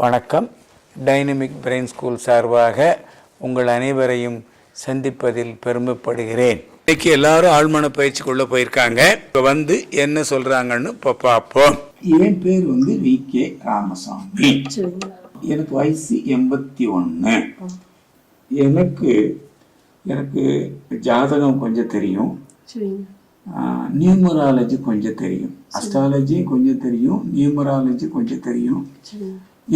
வணக்கம். Dynamic brain school சார்பாக உங்கள் அனைவரையும் சந்திப்பதில் பெருமைப்படுகிறேன். இன்னைக்கு எல்லாரும் ஆழ்மன பயிற்சிக்குள்ள போயிருக்காங்க. இப்போ வந்து என்ன சொல்றாங்கன்னு இப்போ பார்ப்போம் என் பேர் வந்து வி. கே. ராமசாமி. எனக்கு வயசு எண்பத்தி ஒன்று எனக்கு எனக்கு ஜாதகம் கொஞ்சம் தெரியும். நியூமராலஜி கொஞ்சம் தெரியும். அஸ்ட்ராலஜி கொஞ்சம் தெரியும். நியூமராலஜி கொஞ்சம் தெரியும்.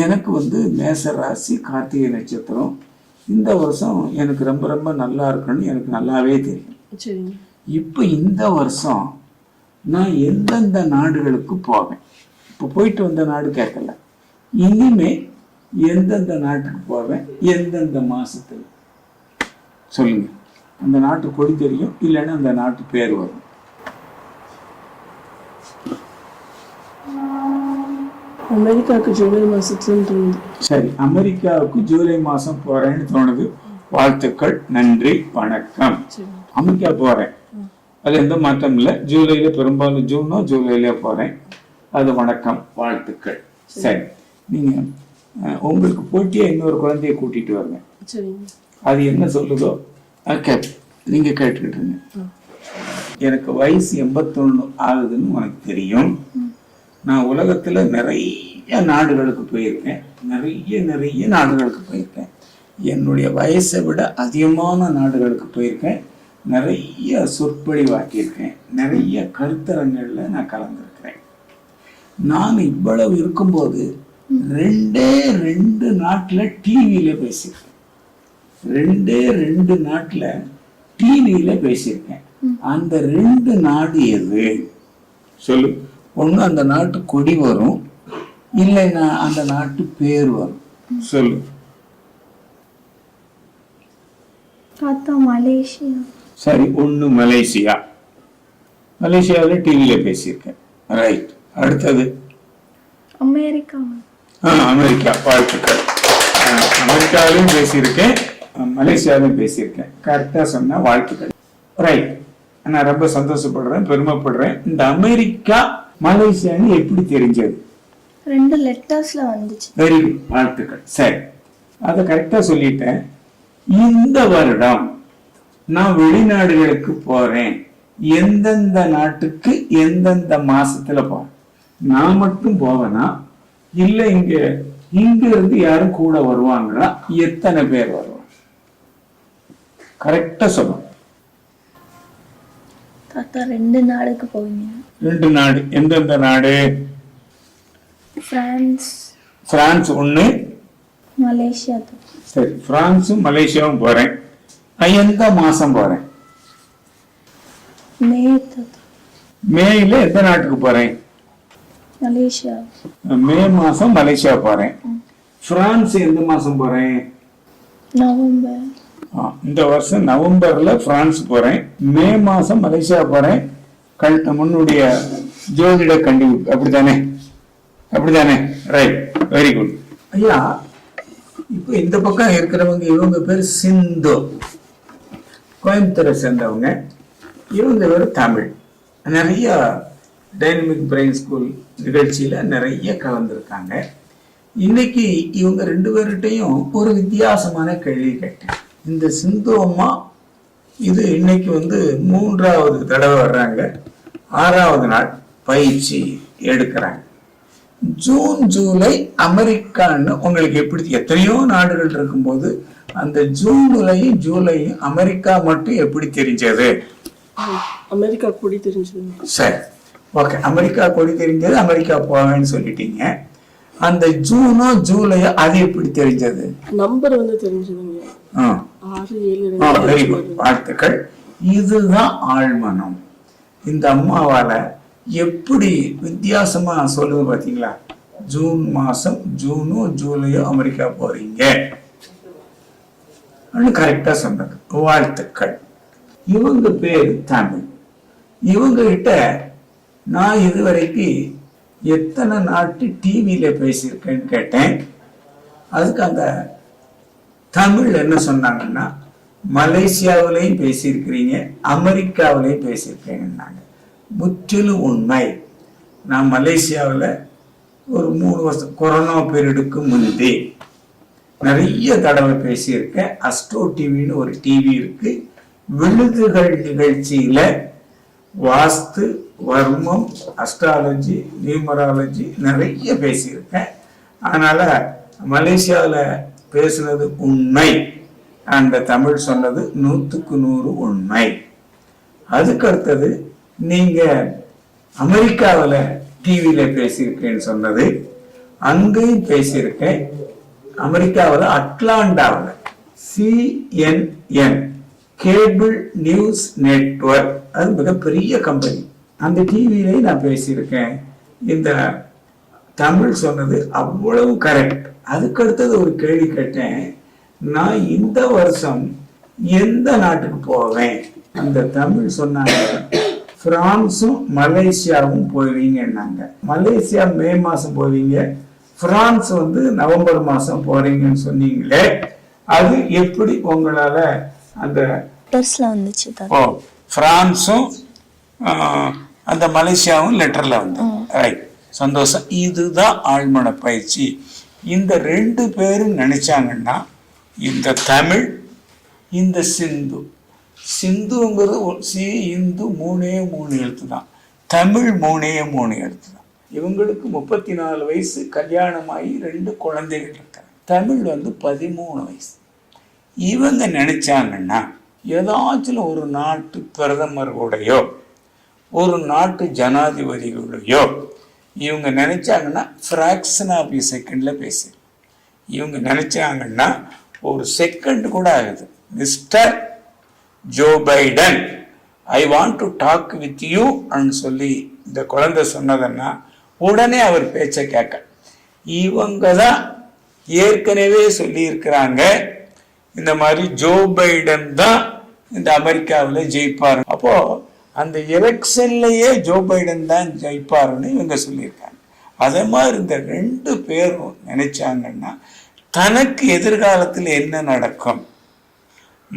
எனக்கு வந்து மேச ராசி கார்த்திகை நட்சத்திரம். இந்த வருஷம் எனக்கு ரொம்ப ரொம்ப நல்லா இருக்குன்னு எனக்கு நல்லாவே தெரியும். இப்போ இந்த வருஷம் நான் எந்தெந்த நாடுகளுக்கு போவேன்? இப்போ போயிட்டு வந்த நாடு கேட்கல. இனிமே எந்தெந்த நாட்டுக்கு போவேன்? எந்தெந்த மாசத்துல சொல்லுங்க. அந்த நாட்டு கொடி தெரியும் இல்லைன்னா அந்த நாட்டு பேர் வரும். அமெரிக்காவுக்கு ஜூலை மாசத்துலன்னு தோணுது. சரி அமெரிக்காவுக்கு ஜூலை மாசம் போறேன்னு தோணுது. வாழ்த்துக்கள் நன்றி வணக்கம். அமெரிக்கா போறேன். அது எந்த மாற்றம் இல்லை. ஜூலையில பெரும்பாலும் ஜூனோ ஜூலையில போறேன். அது வணக்கம் வாழ்த்துக்கள். சரி. நீங்க உங்களுக்கு போட்டியா இன்னொரு குழந்தைய கூட்டிட்டு வருங்க. அது என்ன சொல்லுதோ கேட்டு நீங்க கேட்டுக்கிட்டு இருங்க. எனக்கு வயசு எண்பத்தொன்னு ஆகுதுன்னு உனக்கு தெரியும். நான் உலகத்துல நிறைய நாடுகளுக்கு போயிருக்கேன். நிறைய நிறைய நாடுகளுக்கு போயிருக்கேன். என்னுடைய வயசை விட அதிகமான நாடுகளுக்கு போயிருக்கேன். நிறைய சொற்பொழிவாக்கியிருக்கேன். நிறைய கருத்தரங்கள்ல நான் கலந்துருக்கிறேன். நான் இவ்வளவு இருக்கும்போது ரெண்டே ரெண்டு நாட்டுல டிவியில பேசியிருக்கேன். ரெண்டே ரெண்டு நாட்டுல டிவியில பேசியிருக்கேன். அந்த ரெண்டு நாடு எது? சொல்லு. ஒண்ணு அந்த நாட்டு கொடி வரும் இல்லைன்னா அந்த நாட்டு பேர் வரும். சொல்லு. மலேசியா. சரி ஒண்ணு மலேசியா. மலேசியாவில் டிவியில பேசியிருக்கேன். ரைட் அடுத்தது? அமெரிக்கா. ஆ, அமெரிக்கா. வாழ்த்துக்கள். ஆ, அமெரிக்காவிலும் பேசியிருக்கேன். ஆ, மலேசியாவிலும் பேசியிருக்கேன். கரெக்டாக சொன்ன வாழ்த்துக்கள். ரைட் நான் ரொம்ப சந்தோஷப்படுறேன் பெருமைப்படுறேன். இந்த அமெரிக்கா மலேசியான்னு எப்படி தெரிஞ்சது? ரெண்டு லெட்டர்ஸ்ல வந்துச்சு. வெரி குட் வாழ்த்துக்கள். சரி. அதை கரெக்டாக சொல்லிட்டேன். இந்த வருடம் நான் வெளிநாடுகளுக்கு போறேன். எந்தெந்த நாட்டுக்கு எந்தெந்த மாசத்துல போறேன்? நான் மட்டும் போவேனா? இல்ல இங்க இங்க இருந்து யாரும் கூட வருவாங்களா? எத்தனை பேர் வருவாங்க? கரெக்டா சொல்லணும் தாத்தா ரெண்டு நாடுக்கு போவீங்க. ரெண்டு நாடு. எந்தெந்த நாடு? பிரான்ஸ் பிரான்ஸ் ஒண்ணு. மலேசியா. சரி பிரான்ஸும் மலேசியாவும் போறேன். நான் எந்த மாசம் போறேன்? மே மேயில எந்த நாட்டுக்கு போறேன்? மலேசியா. மே மாசம் மலேசியா போறேன். பிரான்ஸ் எந்த மாசம் போறேன்? நவம்பர். இந்த வருஷம் நவம்பர்ல பிரான்ஸ் போறேன். மே மாசம் மலேசியா போறேன். கழுத்த முன்னுடைய ஜோதிட கண்டி அப்படித்தானே? அப்படித்தானே? ரைட் வெரி குட் ஐயா இப்போ இந்த பக்கம் இருக்கிறவங்க இவங்க பேர் சிந்து. கோயம்புத்தூரை சேர்ந்தவங்க. இவங்க பேர் தமிழ். நிறைய டைனமிக் பிரெயின் ஸ்கூல் நிகழ்ச்சியில நிறைய கலந்துருக்காங்க. இன்னைக்கு இவங்க ரெண்டு பேர்கிட்டையும் ஒரு வித்தியாசமான கேள்வி கேட்டேன். இந்த சிந்து அம்மா இது இன்னைக்கு வந்து மூன்றாவது தடவை வர்றாங்க. ஆறாவது நாள் பயிற்சி எடுக்கிறாங்க. ஜூன் ஜூலை அமெரிக்கான்னு உங்களுக்கு எப்படி எத்தனையோ நாடுகள் இருக்கும்போது அந்த ஜூன்லையும் ஜூலையும் அமெரிக்கா மட்டும் எப்படி தெரிஞ்சது? அமெரிக்கா கொடி தெரிஞ்சதுங்க சரி. ஓகே அமெரிக்கா கொடி தெரிஞ்சது அமெரிக்கா போவேன்னு சொல்லிட்டீங்க. அந்த ஜூனோ ஜூலையோ அது எப்படி தெரிஞ்சது? நம்பர் வந்து தெரிஞ்சதுங்க. வெரி குட் வாழ்த்துக்கள். இதுதான் ஆழ்மனம். இந்த அம்மாவால எப்படி வித்தியாசமா சொல்லுது பாத்தீங்களா? ஜூன் மாசம் ஜூனோ ஜூலையோ அமெரிக்கா போறீங்க. கரெக்டா சொன்னாங்க. வாழ்த்துக்கள். இவங்க பேர் தமிழ். இவங்க கிட்ட நான் இதுவரைக்கு எத்தனை நாட்டு டிவியில பேசியிருக்கேன்னு கேட்டேன். அதுக்கு அந்த தமிழ் என்ன சொன்னாங்கன்னா மலேசியாவிலையும் பேசியிருக்கிறீங்க அமெரிக்காவிலையும் பேசியிருக்கீங்கன்னாங்க முற்றிலும் உண்மை. நான் மலேசியாவில் ஒரு மூணு வருஷம் கொரோனா பீரியடுக்கு முன்பே நிறைய தடவை பேசியிருக்கேன். அஸ்ட்ரோ டிவின்னு ஒரு டிவி இருக்கு. விழுதுகள் நிகழ்ச்சியில வாஸ்து வர்மம் அஸ்ட்ராலஜி நியூமராலஜி நிறைய பேசியிருக்கேன். அதனால மலேசியாவில் பேசுனது உண்மை. அந்த தமிழ் சொன்னது நூற்றுக்கு நூறு உண்மை. அதுக்கு அடுத்தது நீங்க அமெரிக்காவில் டிவியில் பேசியிருக்கேன்னு சொன்னது அங்கேயும் பேசியிருக்கேன். அமெரிக்காவில் அட்லாண்டாவில். சிஎன்என் கேபிள் நியூஸ் நெட்வொர்க் அது மிகப்பெரிய கம்பெனி அந்த டிவியிலே நான் பேசியிருக்கேன். இந்த தமிழ் சொன்னது அவ்வளவு கரெக்ட் அதுக்கு அடுத்தது ஒரு கேள்வி கேட்டேன். நான் இந்த வருஷம் எந்த நாட்டுக்கு போவேன்? அந்த தமிழ் சொன்னாங்க பிரான்சும் மலேசியாவும் போவீங்கன்னாங்க. மலேசியா மே மாசம் போவீங்க பிரான்ஸ் வந்து நவம்பர் மாசம் போறீங்கன்னு சொன்னீங்களே அது எப்படி உங்களால அந்த லெட்டர்ஸில் வந்துச்சு ஓ பிரான்ஸும் அந்த மலேசியாவும் லெட்டர்ல வந்து. ரைட். சந்தோஷம். இதுதான் ஆழ்மன பயிற்சி இந்த ரெண்டு பேரும் நினைச்சாங்கன்னா இந்த தமிழ் இந்த சிந்து. சிந்துங்கிறது சி இந்து மூணே மூணு எழுத்து தான். தமிழ் மூணே மூணு எழுத்து தான். இவங்களுக்கு முப்பத்தி நாலு வயசு கல்யாணமாகி ரெண்டு குழந்தைகள் இருக்காங்க. தமிழ் வந்து பதிமூணு வயசு. இவங்க நினைச்சாங்கன்னா ஏதாச்சும் ஒரு நாட்டு பிரதமர்களுடையோ ஒரு நாட்டு ஜனாதிபதிகளுடையோ இவங்க நினைச்சாங்கன்னா ஃப்ராக்ஷன் ஆஃப் செகண்டில் பேசி. இவங்க நினைச்சாங்கன்னா ஒரு செகண்ட் கூட ஆகுது. Mister Joe Biden I want to talk with you அப்படின்னு சொல்லி இந்த குழந்தை சொன்னதுன்னா உடனே அவர் பேச்சை கேட்க. இவங்க தான் ஏற்கனவே சொல்லியிருக்கிறாங்க இந்த மாதிரி ஜோ பைடன் தான் இந்த அமெரிக்காவில் ஜெயிப்பார் அப்போ அந்த எலெக்ஷன்லயே ஜோ பைடன் தான் ஜெயிப்பாருன்னு இவங்க சொல்லியிருக்காங்க. அதே மாதிரி இந்த ரெண்டு பேரும் நினைச்சாங்கன்னா தனக்கு எதிர்காலத்தில் என்ன நடக்கும்?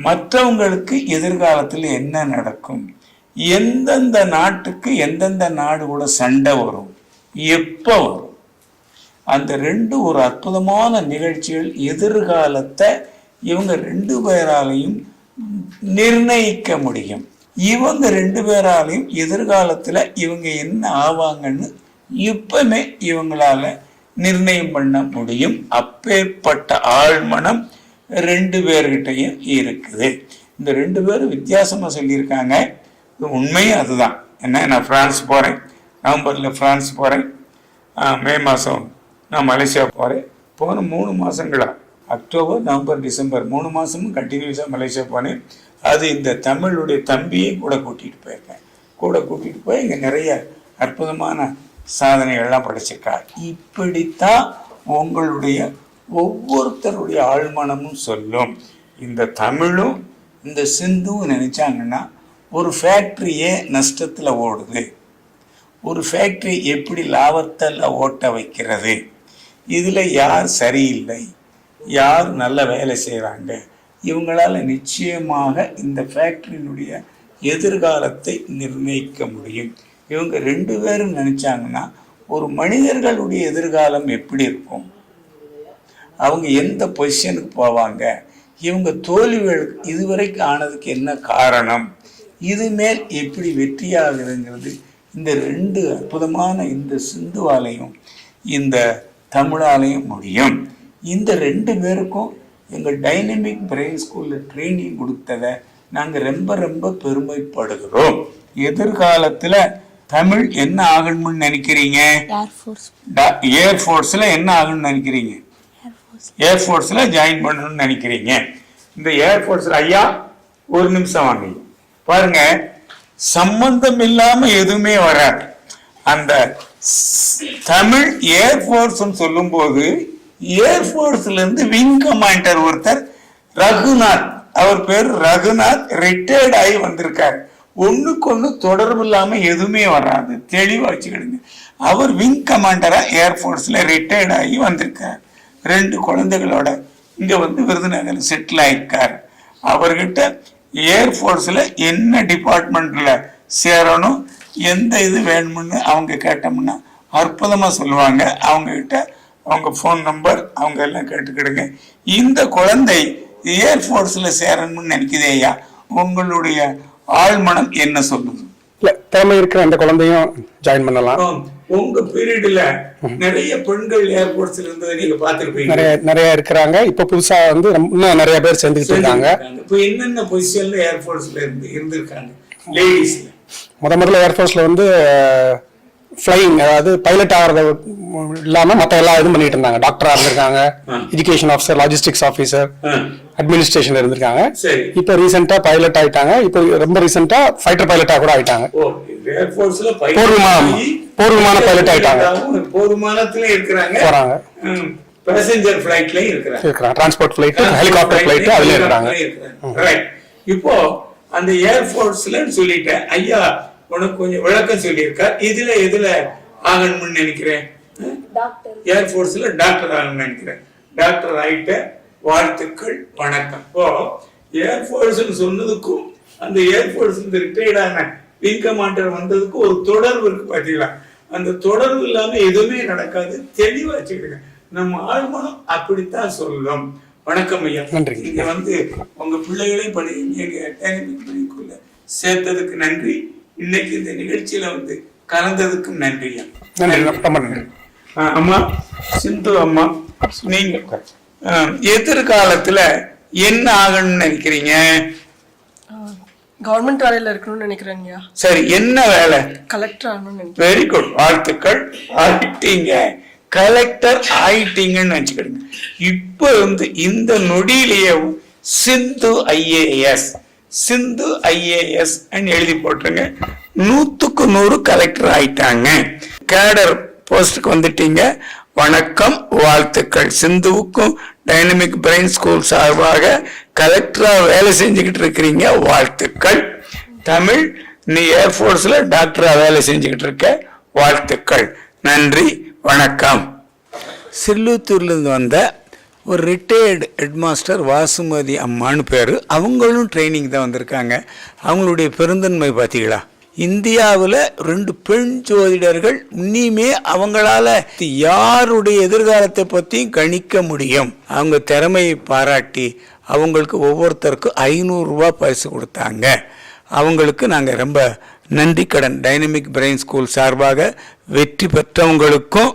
மற்றவங்களுக்கு எதிர்காலத்தில் என்ன நடக்கும்? எந்தெந்த நாட்டுக்கு எந்தெந்த நாடு கூட சண்டை வரும்? எப்போ வரும்? அந்த ரெண்டு ஒரு அற்புதமான நிகழ்ச்சிகள் எதிர்காலத்தை இவங்க ரெண்டு பேராலையும் நிர்ணயிக்க முடியும். இவங்க ரெண்டு பேராலையும் எதிர்காலத்தில் இவங்க என்ன ஆவாங்கன்னு இப்பமே இவங்களால நிர்ணயம் பண்ண முடியும். அப்பேற்பட்ட ஆழ்மனம் ரெண்டு பேர்கிட்டையும் இருக்குது. இந்த ரெண்டு பேரும் வித்தியாசமாக சொல்லியிருக்காங்க. உண்மையும் அதுதான். என்ன? நான் ஃப்ரான்ஸ் போகிறேன் நவம்பரில் ஃப்ரான்ஸ் போகிறேன் மே மாதம் நான் மலேசியா போகிறேன் போன மூணு மாதங்களா அக்டோபர் நவம்பர் டிசம்பர். மூணு மாதமும் கண்டினியூஸாக மலேசியா போனேன். அது இந்த தமிழுடைய தம்பியை கூட கூட்டிகிட்டு போயிருக்கேன். கூட கூட்டிகிட்டு போய் இங்கே நிறைய அற்புதமான சாதனைகள்லாம் படைச்சிருக்கார். இப்படித்தான் உங்களுடைய ஒவ்வொருத்தருடைய ஆழ்மனமும் சொல்லும். இந்த தமிழும் இந்த சிந்துவும் நினைச்சாங்கன்னா ஒரு ஃபேக்ட்ரியே நஷ்டத்தில் ஓடுது. ஒரு ஃபேக்ட்ரி எப்படி லாபத்தில் ஓட்ட வைக்கிறது? இதில் யார் சரியில்லை? யார் நல்ல வேலை செய்கிறாங்க இவங்களால் நிச்சயமாக இந்த ஃபேக்ட்ரியினுடைய எதிர்காலத்தை நிர்ணயிக்க முடியும். இவங்க ரெண்டு பேரும் நினைச்சாங்கன்னா ஒரு மனிதர்களுடைய எதிர்காலம் எப்படி இருக்கும்? அவங்க எந்த பொசிஷனுக்கு போவாங்க? இவங்க தோல்விகள் இதுவரைக்கும் ஆனதுக்கு என்ன காரணம்? இது மேல் எப்படி வெற்றியாகுதுங்கிறது இந்த ரெண்டு அற்புதமான இந்த சிந்துவாலையும் இந்த தமிழாலையும் முடியும். இந்த ரெண்டு பேருக்கும் எங்கள் டைனமிக் பிரெயின் ஸ்கூலில் ட்ரைனிங் கொடுத்ததை நாங்கள் ரொம்ப ரொம்ப பெருமைப்படுகிறோம். எதிர்காலத்தில் தமிழ் என்ன ஆகணும்னு நினைக்கிறீங்க? ஏர்ஃபோர்ஸ் ஏர் ஃபோர்ஸில் என்ன ஆகணும்னு நினைக்கிறீங்க? ஏர்ஃபோர்ஸ் ஏர்ஃபோர்ஸில் ஜாயின் பண்ணணும்னு நினைக்கிறீங்க. இந்த ஏர்ஃபோர்ஸில் ஐயா ஒரு நிமிஷம் வாங்க. பாருங்க சம்பந்தம் இல்லாம எதுவுமே வராது. அந்த தமிழ் ஏர்ஃபோர்ஸ் சொல்லும்போது ஏர்ஃபோர்ஸ்ல இருந்து விங் கமாண்டர் ஒருத்தர் ரகுநாத். அவர் பேர் ரகுநாத் ரிட்டையர்ட் ஆகி வந்திருக்காரு. ஒண்ணுக்கு ஒண்ணு தொடர்பு இல்லாம எதுவுமே வராது. தெளிவா வச்சுக்கிடுங்க. அவர் விங் கமாண்டரா ஏர்ஃபோர்ஸ்ல ரிட்டையர்ட் ஆகி வந்திருக்கார். ரெண்டு குழந்தைகளோட இங்க வந்து விருதுநகர் செட்டில் ஆயிருக்கார். அவர்கிட்ட ஏர்ஃபோர்ஸில் என்ன டிபார்ட்மெண்ட்டில் சேரணும் எந்த இது வேணும்னு அவங்க கேட்டோம்னா அற்புதமா சொல்லுவாங்க. அவங்க கிட்ட அவங்க ஃபோன் நம்பர் அவங்க எல்லாம் கேட்டுக்கிடுங்க. இந்த குழந்தை ஏர்ஃபோர்ஸ்ல சேரணும்னு நினைக்குதேயா உங்களுடைய ஆழ்மனம் என்ன சொல்லுது? இல்ல திறமை இருக்கிற அந்த குழந்தையும் ஜாயின் பண்ணலாம். உங்க பீரியட்ல நிறைய பெண்கள் ஏர்போர்ட்ஸ்ல இருந்ததை நீங்க பாத்துருப்பீங்க நிறைய நிறைய இருக்கிறாங்க. இப்ப புதுசா வந்து இன்னும் நிறைய பேர் சேர்ந்துக்கிட்டு இருக்காங்க. இப்போ என்னென்ன பொசிஷன்ல ஏர்போர்ட்ஸ்ல இருந்து இருந்திருக்காங்க? லேடிஸ்ல முத முதல்ல ஏர்ஃபோர்ஸ்ல வந்து ஃப்ளைங் அதாவது பைலட் ஆகிறத இல்லாம மத்த எல்லா இதுவும் பண்ணிட்டு இருந்தாங்க. டாக்டரா இருந்திருக்காங்க. எஜுகேஷன் ஆஃபீஸர் லாஜிஸ்டிக்ஸ் ஆஃபீஸர் அட்மினிஸ்ட்ரேஷன்ல இருந்திருக்காங்க. இப்போ ரீசெண்டா பைலட் ஆயிட்டாங்க. இப்போ ரொம்ப ரீசெண்டா ஃபைட்டர் பைலட்டா கூட ஆயிட்டாங்க. போர் விமானம். போர் விமான pilot ஆயிட்டாங்க. போர் விமானத்துல இருக்கிறாங்க. போறாங்க. பேசஞ்சர் ஃபிளைட்லயும் இருக்கிறாங்க. இருக்கிறாங்க. டிரான்ஸ்போர்ட் ஃபிளைட் ஹெலிகாப்டர் ஃபிளைட் அதுல இருக்கிறாங்க. இப்போ அந்த ஏர்போர்ட்ஸ்ல சொல்லிட்டேன் ஐயா உனக்கு கொஞ்சம் விளக்கம் சொல்லியிருக்கார் இதுல எதுல ஆகணும்னு நினைக்கிறேன்? ஏர்போர்ட்ஸ்ல டாக்டர். ஆகணும்னு நினைக்கிறேன். டாக்டர் ஆயிட்ட வாழ்த்துக்கள் வணக்கம். இப்போ ஏர்போர்ட்ஸ் சொன்னதுக்கும் அந்த ஏர்போர்ட்ஸ் ரிட்டையர்ட் ஆன விங் கமாண்டர் வந்ததுக்கும் ஒரு தொடர்பு இருக்கு பாத்தீங்களா? அந்த தொடர்பு இல்லாம எதுவுமே நடக்காது. தெளிவா வச்சுக்கிடுங்க. நம்ம ஆழ்மனம் அப்படித்தான் சொல்லும். வணக்கம் ஐயா. நன்றி. நீங்க வந்து உங்க பிள்ளைகளையும் படி பள்ளிக்குள்ள சேர்த்ததுக்கு நன்றி. இன்னைக்கு இந்த நிகழ்ச்சியில வந்து கலந்ததுக்கும் நன்றி நன்றி அம்மா சிந்து அம்மா நீங்க எதிர்காலத்துல என்ன ஆகணும்னு நினைக்கிறீங்க? கவர்மெண்ட் வேலையில இருக்கணும்னு நினைக்கிறேங்கய்யா சரி என்ன வேலை? கலெக்டர் ஆகணும்னு நினைக்கிறேன். வெரி குட் வாழ்த்துக்கள். ஆயிட்டீங்க. கலெக்டர் ஆயிட்டீங்கன்னு வச்சுக்கிடுங்க இப்போ வந்து இந்த நொடியிலேயே சிந்து ஐஏஎஸ். சிந்து ஐஏஎஸ் எழுதி போட்டுருங்க. நூத்துக்கு நூறு கலெக்டர் ஆயிட்டாங்க. கேடர் போஸ்டுக்கு வந்துட்டீங்க. வணக்கம் வாழ்த்துக்கள். சிந்துவுக்கும் டைனமிக் பிரெயின் ஸ்கூல் சார்பாக கலெக்டரா வேலை செஞ்சுக்கிட்டு இருக்கிறீங்க. வாழ்த்துக்கள். தமிழ் நீ ஏர்ஃபோர்ஸ்ல டாக்டரா வேலை செஞ்சுக்கிட்டு இருக்க. வாழ்த்துக்கள். நன்றி வணக்கம். சில்லூத்தூர்ல இருந்து வந்த ஒரு ரிட்டையர்டு ஹெட்மாஸ்டர் வாசுமதி அம்மான்னு பேர். அவங்களும் ட்ரைனிங் தான் வந்திருக்காங்க. அவங்களுடைய பெருந்தன்மை பார்த்தீங்களா? இந்தியாவில் ரெண்டு பெண் ஜோதிடர்கள் இன்னியுமே அவங்களால யாருடைய எதிர்காலத்தை பற்றியும் கணிக்க முடியும். அவங்க திறமையை பாராட்டி அவங்களுக்கு ஒவ்வொருத்தருக்கும் ஐநூறுரூவா பரிசு கொடுத்தாங்க. அவங்களுக்கு நாங்கள் ரொம்ப நன்றி. கடன் டைனமிக் பிரெயின் ஸ்கூல் சார்பாக வெற்றி பெற்றவங்களுக்கும்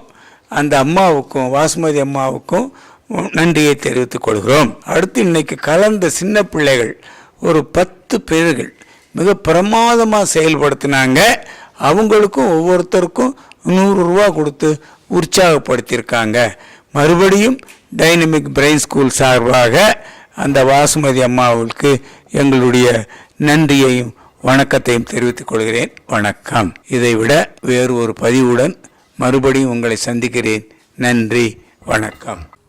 அந்த அம்மாவுக்கும் வாசுமதி அம்மாவுக்கும் நன்றியை தெரிவித்துக் கொள்கிறோம். அடுத்து இன்னைக்கு கலந்த சின்ன பிள்ளைகள் ஒரு பத்து பேர்கள் மிக பிரமாதமாக செயல்படுத்தினாங்க. அவங்களுக்கும் ஒவ்வொருத்தருக்கும் நூறு ரூபா கொடுத்து உற்சாகப்படுத்தியிருக்காங்க. மறுபடியும் டைனமிக் பிரெயின் ஸ்கூல் சார்பாக அந்த வாசுமதி அம்மாவுக்கு எங்களுடைய நன்றியையும் வணக்கத்தையும் தெரிவித்துக் கொள்கிறேன். வணக்கம். இதைவிட வேறு ஒரு பதிவுடன் மறுபடியும் உங்களை சந்திக்கிறேன். நன்றி. வணக்கம்.